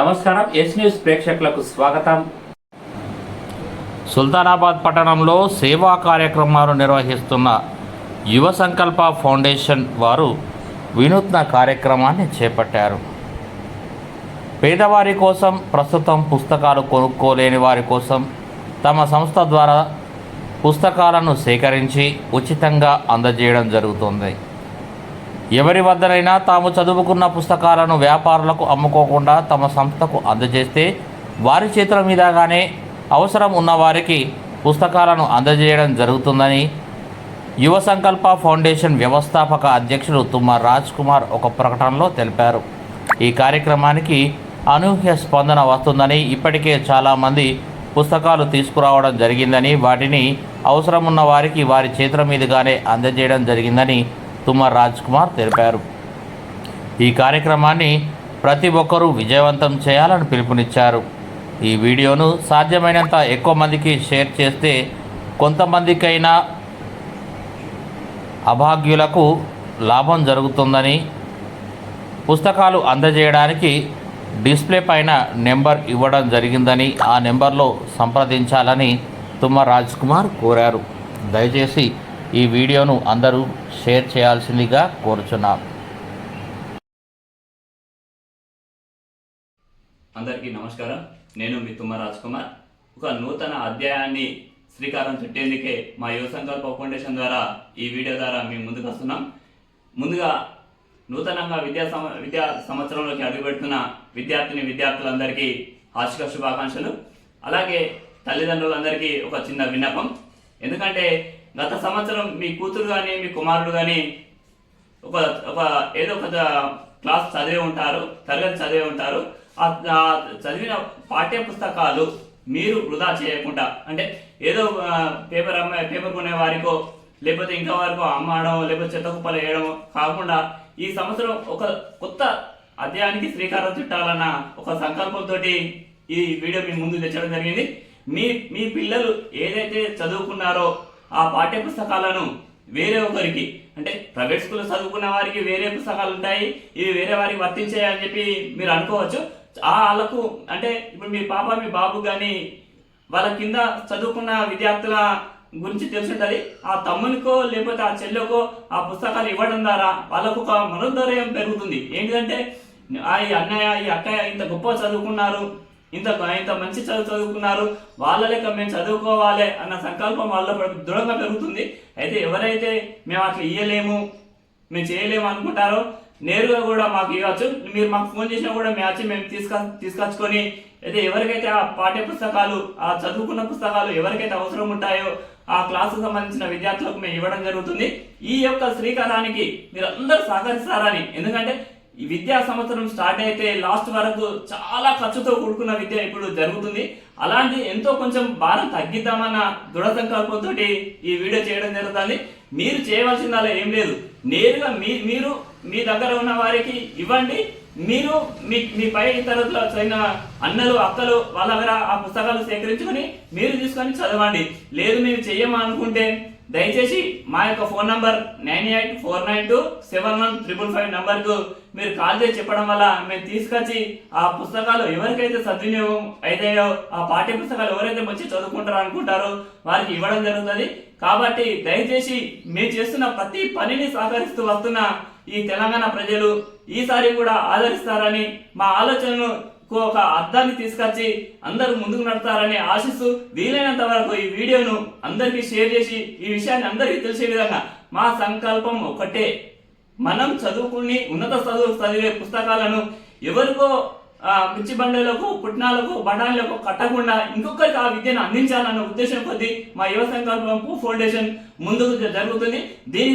నమస్కారం yes news ప్రేక్షకులకు స్వాగతం. సుల్తానాబాద్ పట్టణంలో సేవా కార్యక్రమాలు నిర్వహిస్తున్న యువ సంకల్ప ఫౌండేషన్ వారు వినూత్న కార్యక్రమాన్ని చేపట్టారు. పేదవారి కోసం ప్రస్తుతం పుస్తకాలు కొనుక్కోలేని వారి కోసం తమ సంస్థ ద్వారా పుస్తకాలను సేకరించి ఉచితంగా అందజేయడం జరుగుతుంది. ఎవరి వద్దనైనా తాము చదువుకున్న పుస్తకాలను వ్యాపారులకు అమ్ముకోకుండా తమ సంస్థకు అందజేస్తే వారి చేతుల మీదగానే అవసరం ఉన్నవారికి పుస్తకాలను అందజేయడం జరుగుతుందని యువ సంకల్ప ఫౌండేషన్ వ్యవస్థాపక అధ్యక్షులు తుమ్మ రాజ్ కుమార్ ఒక ప్రకటనలో తెలిపారు. ఈ కార్యక్రమానికి అనూహ్య స్పందన వస్తుందని ఇప్పటికే చాలామంది పుస్తకాలు తీసుకురావడం జరిగిందని వాటిని అవసరం ఉన్న వారికి వారి చేతుల మీదుగానే అందజేయడం జరిగిందని తుమ్మ రాజ్ కుమార్ తెలిపారు. ఈ కార్యక్రమాన్ని ప్రతి ఒక్కరూ విజయవంతం చేయాలని పిలుపునిచ్చారు. ఈ వీడియోను సాధ్యమైనంత ఎక్కువ మందికి షేర్ చేస్తే కొంతమందికైనా అభాగ్యులకు లాభం జరుగుతుందని పుస్తకాలు అందజేయడానికి డిస్ప్లే పైన నెంబర్ ఇవ్వడం జరిగిందని ఆ నెంబర్లో సంప్రదించాలని తుమ్మ రాజ్ కుమార్ కోరారు. దయచేసి ఈ వీడియోను అందరూ షేర్ చేయాల్సిందిగా కోరుచున్నాం. అందరికీ నమస్కారం. నేను మీ తుమ్మ రాజ్ కుమార్ ఒక నూతన అధ్యాయాన్ని శ్రీకారం చుట్టేందుకే మా యువ సంకల్ప ఫౌండేషన్ ద్వారా ఈ వీడియో ద్వారా మేము ముందుకు వస్తున్నాం. ముందుగా నూతనంగా విద్యా సమ విద్యా సంవత్సరంలోకి అడుగుపెడుతున్న విద్యార్థిని విద్యార్థులందరికీ వార్షిక శుభాకాంక్షలు. అలాగే తల్లిదండ్రులందరికీ ఒక చిన్న విన్నపం. ఎందుకంటే గత సంవత్సరం మీ కూతురు కానీ మీ కుమారుడు కానీ ఒక ఒక ఏదో ఒక క్లాస్ చదివి ఉంటారు తరగతి చదివి ఉంటారు. ఆ చదివిన పాఠ్య పుస్తకాలు మీరు వృధా చేయకుండా అంటే ఏదో పేపర్ అమ్మాయి పేపర్ కొనే వారికో లేకపోతే ఇంకా వారికో అమ్మడం లేకపోతే చెత్త కుప్పలు వేయడం కాకుండా ఈ సంవత్సరం ఒక కొత్త అధ్యాయానికి శ్రీకారం చుట్టాలన్న ఒక సంకల్పంతో ఈ వీడియో మీ ముందు తెచ్చడం జరిగింది. మీ మీ పిల్లలు ఏదైతే చదువుకున్నారో ఆ పాఠ్య పుస్తకాలను వేరే ఒకరికి అంటే ప్రైవేట్ స్కూల్లో చదువుకున్న వారికి వేరే పుస్తకాలు ఉంటాయి ఇవి వేరే వారికి వర్తించాయి అని చెప్పి మీరు అనుకోవచ్చు. ఆ వాళ్ళకు అంటే ఇప్పుడు మీ పాప మీ బాబు కానీ వాళ్ళ కింద చదువుకున్న విద్యార్థుల గురించి తెలుసుంటుంది. ఆ తమ్మునికో లేకపోతే ఆ చెల్లెకో ఆ పుస్తకాలు ఇవ్వడం ద్వారా వాళ్ళకు ఒక మనోధైర్యం పెరుగుతుంది. ఏంటంటే ఆ ఈ అన్నయ్య ఈ అక్కయ్య ఇంత గొప్ప చదువుకున్నారు ఇంత ఇంత మంచి చదువు చదువుకున్నారు వాళ్ళ లెక్క మేము చదువుకోవాలి అన్న సంకల్పం వాళ్ళ దృఢంగా పెరుగుతుంది. అయితే ఎవరైతే మేము అట్లా ఇయ్యలేము మేము చేయలేము అనుకుంటారో నేరుగా కూడా మాకు ఇవ్వచ్చు. మీరు మాకు ఫోన్ చేసినా కూడా మేము వచ్చి మేము తీసుక తీసుకొచ్చుకొని అయితే ఎవరికైతే ఆ పాఠ్య పుస్తకాలు ఆ చదువుకున్న పుస్తకాలు ఎవరికైతే అవసరం ఉంటాయో ఆ క్లాసుకు సంబంధించిన విద్యార్థులకు మేము ఇవ్వడం జరుగుతుంది. ఈ యొక్క శ్రీకారానికి మీరు అందరూ సహకరిస్తారని. ఎందుకంటే ఈ విద్యా సంవత్సరం స్టార్ట్ అయితే లాస్ట్ వరకు చాలా ఖర్చుతో కూడుకున్న విద్య ఇప్పుడు జరుగుతుంది. అలాంటి ఎంతో కొంచెం భారం తగ్గిద్దామన్న దృఢ సంకల్పంతో ఈ వీడియో చేయడం జరుగుతుంది. మీరు చేయవలసిందల్లా ఏం లేదు. నేరుగా మీ మీరు మీ దగ్గర ఉన్న వారికి ఇవ్వండి. మీరు మీ మీ పై తరగతిలో చదివిన అన్నలు అక్కలు వాళ్ళ దగ్గర ఆ పుస్తకాలు సేకరించుకొని మీరు తీసుకొని చదవండి. లేదు మేము చెయ్యమనుకుంటే అనుకుంటే దయచేసి మా యొక్క phone number nine eight four nine two seven one triple five నంబర్కు మీరు కాల్ చేసి చెప్పడం వల్ల మేము తీసుకొచ్చి ఆ పుస్తకాలు ఎవరికైతే సద్వినియోగం అయితాయో ఆ పాఠ్య పుస్తకాలు ఎవరైతే మంచి చదువుకుంటారో అనుకుంటారో వారికి ఇవ్వడం జరుగుతుంది. కాబట్టి దయచేసి మేము చేస్తున్న ప్రతి పనిని సహకరిస్తూ వస్తున్న ఈ తెలంగాణ ప్రజలు ఈసారి కూడా ఆదరిస్తారని మా ఆలోచనను ఒక అర్థాన్ని తీసుకొచ్చి అందరూ ముందుకు నడుతారని ఆశిస్తూ వీలైనంత వరకు ఈ వీడియోను అందరికీ షేర్ చేసి ఈ విషయాన్ని అందరికీ తెలిసే విధంగా మా సంకల్పం ఒకటే మనం చదువుకుని ఉన్నత చదువు చదివే పుస్తకాలను ఎవరికో పిచ్చి బండలకు పుట్నాలకు బఠానీలకు కట్టకుండా ఇంకొకరికి ఆ విద్యను అందించాలన్న ఉద్దేశం కొద్దీ మా యువ సంకల్పం ఫౌండేషన్ ముందుకు జరుగుతుంది. దీని